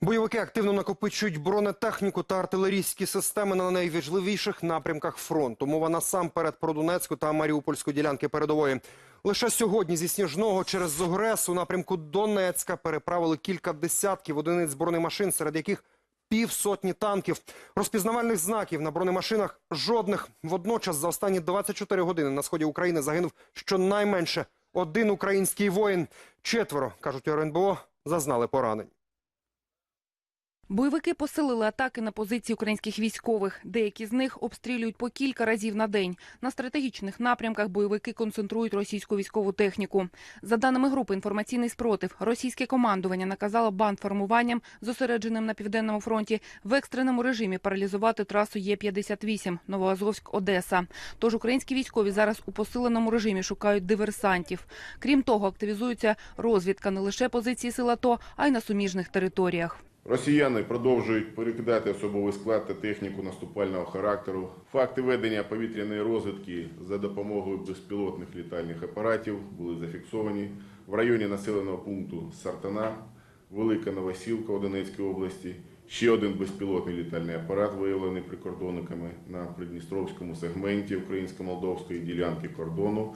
Бойовики активно накопичують бронетехніку та артилерійські системи на найважливіших напрямках фронту. Мова насамперед про Донецьку та Маріупольську ділянки передової. Лише сьогодні зі Сніжного через Зогрес у напрямку Донецька переправили кілька десятків одиниць бронемашин, серед яких півсотні танків. Розпізнавальних знаків на бронемашинах жодних. Водночас за останні 24 години на сході України загинув щонайменше один український воїн. Четверо, кажуть РНБО, зазнали поранень. Бойовики посилили атаки на позиції українських військових. Деякі з них обстрілюють по кілька разів на день. На стратегічних напрямках бойовики концентрують російську військову техніку. За даними групи «Інформаційний спротив», російське командування наказало бандформуванням, зосередженим на південному фронті, в екстреному режимі паралізувати трасу Є-58 Новоазовськ-Одеса. Тож українські військові зараз у посиленому режимі шукають диверсантів. Крім того, активізується розвідка не лише позиції сил АТО, а й на суміжних територіях. Росіяни продовжують перекидати особовий склад та техніку наступального характеру. Факти ведення повітряної розвідки за допомогою безпілотних літальних апаратів були зафіксовані в районі населеного пункту Сартана, Велика Новосілка у Донецькій області. Ще один безпілотний літальний апарат виявлений прикордонниками на придністровському сегменті українсько-молдовської ділянки кордону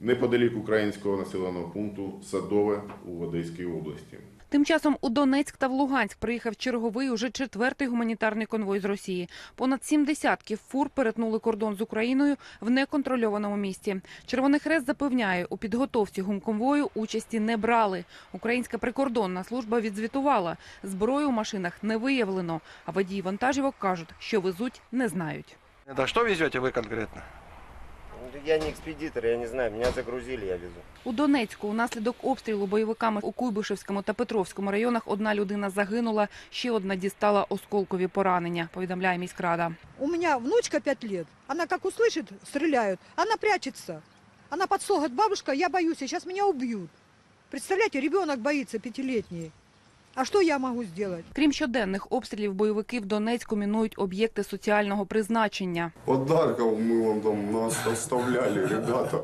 неподалік українського населеного пункту Садове у Одеській області. Тим часом у Донецьк та в Луганськ приїхав черговий уже четвертий гуманітарний конвой з Росії. Понад сім десятків фур перетнули кордон з Україною в неконтрольованому місті. Червоний Хрест запевняє, у підготовці гумконвою участі не брали. Українська прикордонна служба відзвітувала. Зброю у машинах не виявлено, а водії вантажівок кажуть, що везуть не знають. Да что везете вы конкретно? Я не экспедитор, я не знаю, меня загрузили, я везу. У Донецьку унаслідок обстрілу бойовиками у Куйбишевському та Петровському районах одна людина загинула, ще одна дістала осколкові поранення, повідомляє міськрада. У меня внучка 5 лет. Она как услышит, стреляют, она прячется. Она под стол говорит, бабушка, я боюсь, сейчас меня убьют. Представляете, ребенок боится пятилетний. А що я могу зробити? Крім щоденних обстрілів, бойовики в Донецьку мінують об'єкти соціального призначення. Подарків ми вам там нас оставляли, ребята.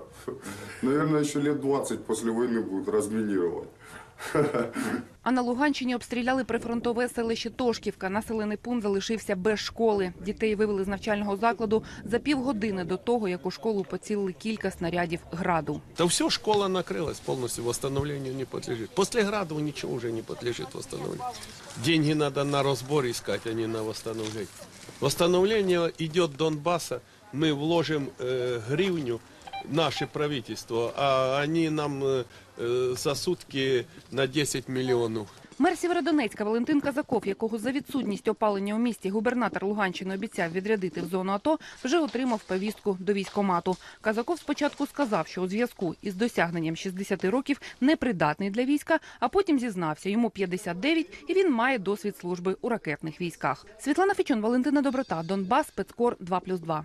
Наверное, ще лет 20 після війни будуть разминировать. А на Луганщині обстріляли прифронтове селище Тошківка. Населений пункт залишився без школи. Дітей вивели з навчального закладу за півгодини до того, як у школу поцілили кілька снарядів граду. Да все, школа накрылась, полностью восстановлению не подлежит. После Градова ничего уже не подлежит восстановлению. Деньги надо на разбор искать, а не на восстановление. Восстановление идет Донбасса, мы вложим э, гривню, наше правительство, а они нам э, э, за сутки на 10 миллионов Мер Сєвєродонецька Валентин Казаков, якого за відсутність опалення у місті губернатор Луганщини обіцяв відрядити в зону АТО, вже отримав повістку до військомату. Казаков спочатку сказав, що у зв'язку із досягненням 60 років непридатний для війська, а потім зізнався, йому 59 і він має досвід служби у ракетних військах. Світлана Фічун, Валентина Доброта, Донбас, Спецкор 2+,2.